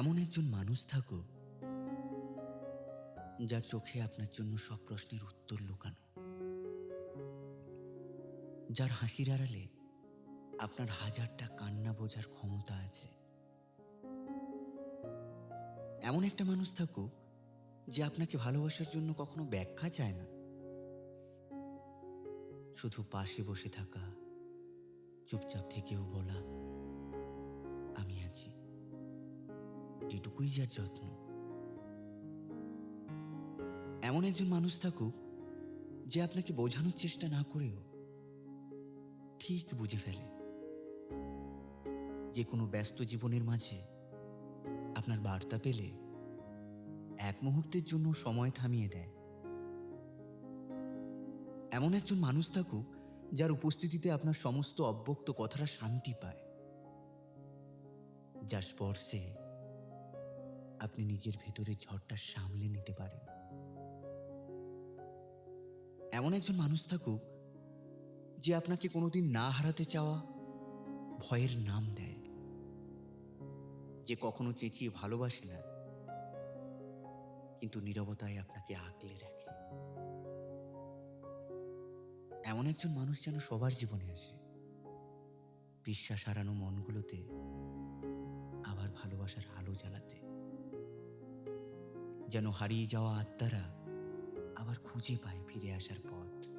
এমন একজন মানুষ থাকুক যার চোখে আপনার জন্য সব প্রশ্নের উত্তর লুকানো। যার হাসির আড়ালে আপনার হাজারটা কান্না বোঝার ক্ষমতা আছে। এমন একটা মানুষ থাকুক যে আপনাকে ভালোবাসার জন্য কখনো ব্যাখ্যা চায় না। শুধু পাশে বসে থাকা, চুপচাপ থেকেও বলা। এটুকুই যার যত্ন। এমন একজন মানুষ থাকুক, যে আপনাকে বোঝানোর চেষ্টা না করেও ঠিক বুঝে ফেলে। যে কোনো ব্যস্ত জীবনের মাঝে আপনার বার্তা পেলে এক মুহূর্তের জন্য সময় থামিয়ে দেয়। এমন একজন মানুষ থাকুক, যার উপস্থিতিতে আপনার সমস্ত অব্যক্ত কথাটা শান্তি পায়। যার স্পর্শে আপনি নিজের ভেতরে ঝড়টা সামলে নিতে পারেন। এমন একজন মানুষ থাকুক, যে আপনাকে কোনোদিন না হারাতে চাওয়া, ভয়ের নাম দেয়। যে কখনো চেঁচিয়ে ভালোবাসে না, কিন্তু নীরবতায় আপনাকে আগলে রাখে। এমন একজন মানুষ যেন সবার জীবনে আসে। বিশ্বাস হারানো মনগুলোতে আবার ভালোবাসার আলো জ্বালাতে। যেন হারিয়ে যাওয়া আত্মারা আবার খুঁজে পায় ফিরে আসার পথ।